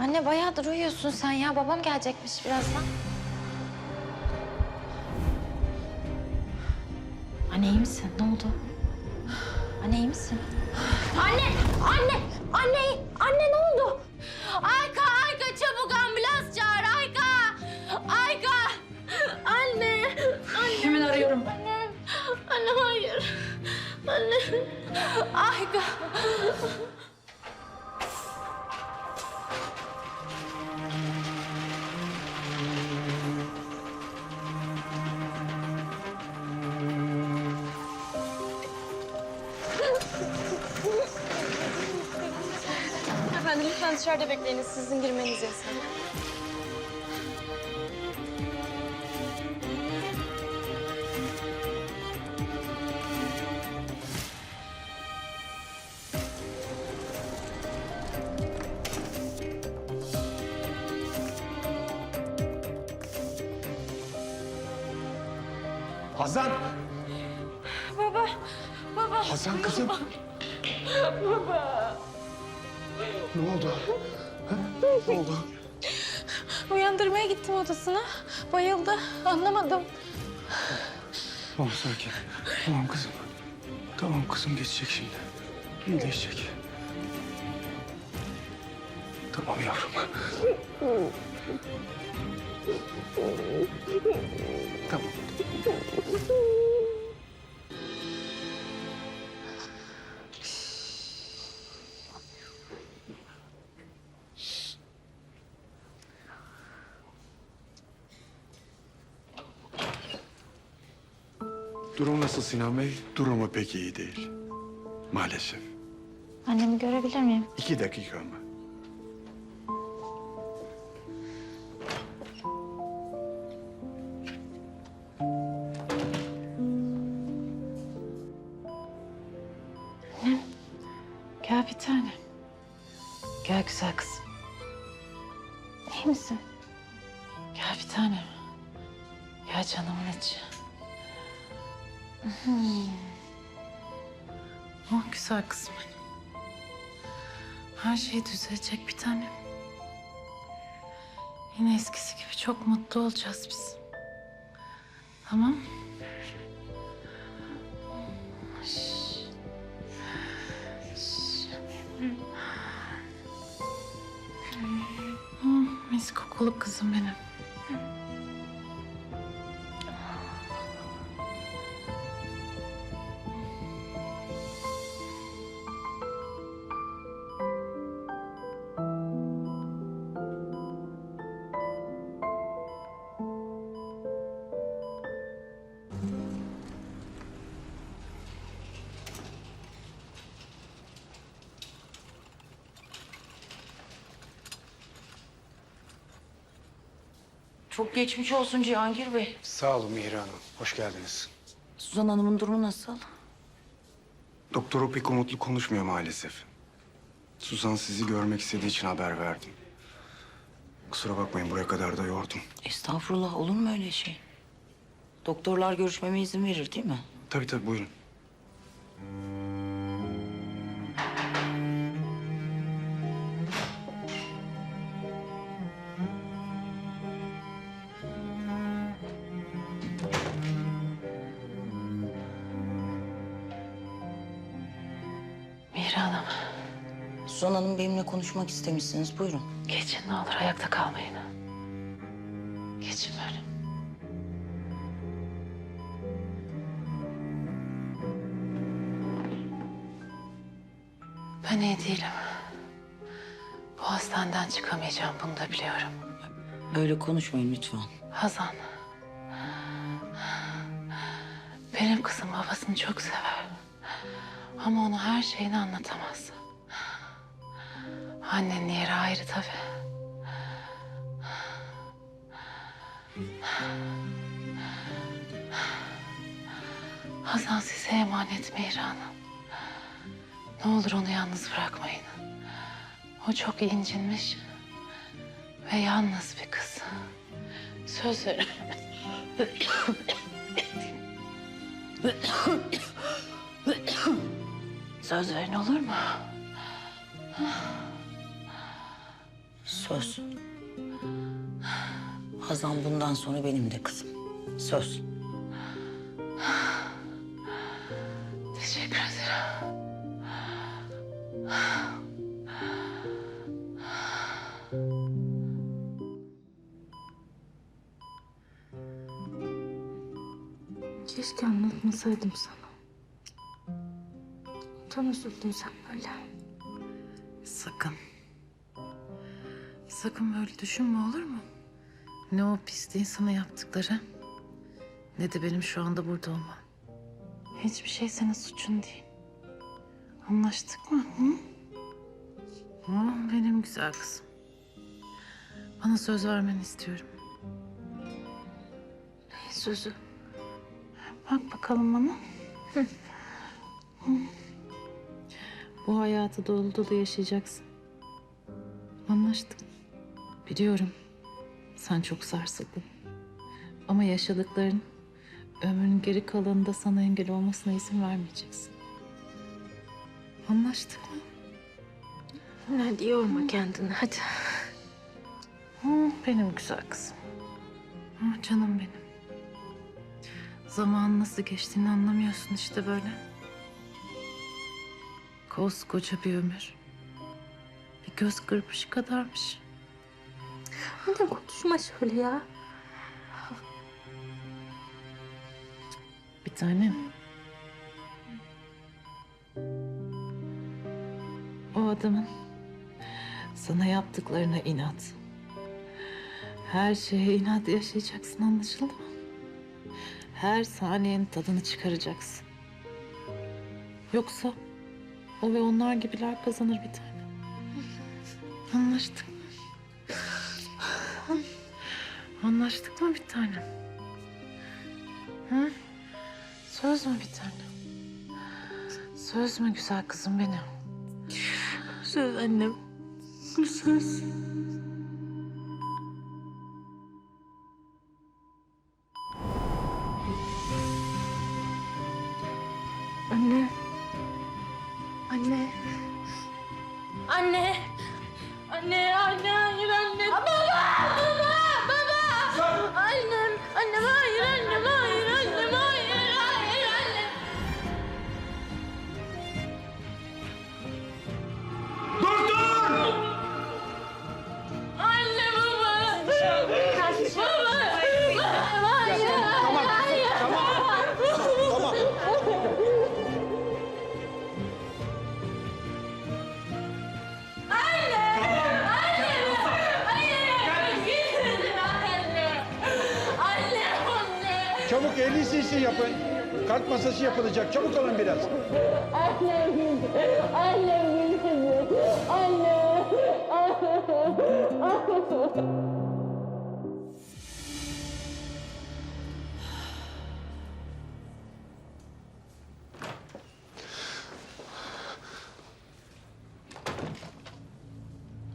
Anne bayağıdır uyuyorsun sen ya. Babam gelecekmiş birazdan. Anne iyi misin? Ne oldu? Anne iyi misin? Anne! Anne! Anne! Anne ne oldu? Ayka! Ayka çabuk ambulans çağır Ayka! Ayka! Anne! Anne! Hemen arıyorum. Anne! Anne hayır! Anne! Ayka! Lütfen dışarıda bekleyiniz. Sizin girmeniz yasak. Hazan! Baba, baba. Hazan kızım. Baba. Ne oldu? Ha? Ne oldu? Uyandırmaya gittim odasına. Bayıldı. Anlamadım. Tamam sakin. Tamam kızım. Tamam kızım geçecek şimdi. İyileşecek. Tamam yavrum. Tamam. Durum nasıl Sinan Bey? Durumu pek iyi değil. Maalesef. Annemi görebilir miyim? İki dakika mı? Gel bir tane. Gel güzel kızım. İyi misin? Gel bir tane. Gel canımın içi. Oh güzel kızım benim. Her şey düzelecek bir tanem. Yine eskisi gibi çok mutlu olacağız biz. Tamam. Mis kokulu kızım benim. Çok geçmiş olsun Cihangir Bey. Sağ olun Mihri Hanım. Hoş geldiniz. Suzan Hanım'ın durumu nasıl? Doktor pek umutlu konuşmuyor maalesef. Suzan sizi görmek istediği için haber verdim. Kusura bakmayın buraya kadar da yordum. Estağfurullah olur mu öyle şey? Doktorlar görüşmeme izin verir değil mi? Tabii tabii buyurun. Hanım, Suzan Hanım benimle konuşmak istemişsiniz. Buyurun. geçin ne olur ayakta kalmayın. Geçin böyle. Ben iyi değilim. Bu hastaneden çıkamayacağım, bunu da biliyorum. Böyle konuşmayın lütfen. Hazan. Benim kızım babasını çok sever. Ama ona her şeyini anlatamaz. Annenin yeri ayrı tabii. Hazan size emanet Mihri Hanım. Ne olur onu yalnız bırakmayın. O çok incinmiş ve yalnız bir kız. Söz verin. Söz verin olur mu? Söz. Hazan bundan sonra benim de kızım. Söz. Teşekkür ederim. Keşke anlatmasaydım sana. Çok üzüldün sen böyle. Sakın. Sakın böyle düşünme olur mu? Ne o pisliğin sana yaptıkları, ne de benim şu anda burada olmam. Hiçbir şey senin suçun değil. Anlaştık mı? Hı? Hı, benim güzel kızım. Bana söz vermeni istiyorum. Ne sözü? Bak bakalım bana. Hı. Hı. Bu hayatı dolu dolu yaşayacaksın. Anlaştık. Biliyorum. Sen çok sarsıldın. Ama yaşadıkların ömrünün geri kalanında sana engel olmasına izin vermeyeceksin. Anlaştık mı? Hadi yorma kendini hadi. Hı, benim güzel kızım. Hı, canım benim. Zaman nasıl geçtiğini anlamıyorsun işte böyle. Koskoca bir ömür. Bir göz kırpışı kadarmış. Anne konuşma şöyle ya. Bir tanem. O adamın sana yaptıklarına inat. Her şeye inat yaşayacaksın anlaşıldı mı? Her saniyenin tadını çıkaracaksın. Yoksa o ve onlar gibiler kazanır bir tane. Anlaştık mı? Anlaştık mı bir tanem? Hı? Söz mü bir tanem? Söz mü güzel kızım benim? Söz annem. Söz. Anne. Anne, anne, hayır anne. Baba, Çabuk 50 cc yapın. Kalp masası yapılacak. Çabuk olun biraz. Gitti. Annem gitti. Anne.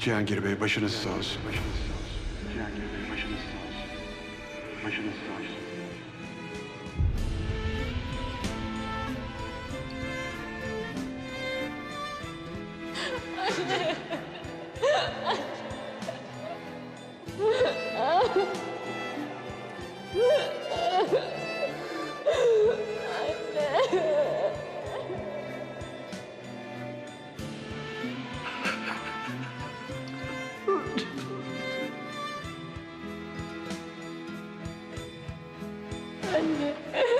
Cihangir Bey başınız sağ olsun. Başınız sağ olsun. Cihangir Bey başınız sağ olsun. Başınız sağ olsun. 안돼.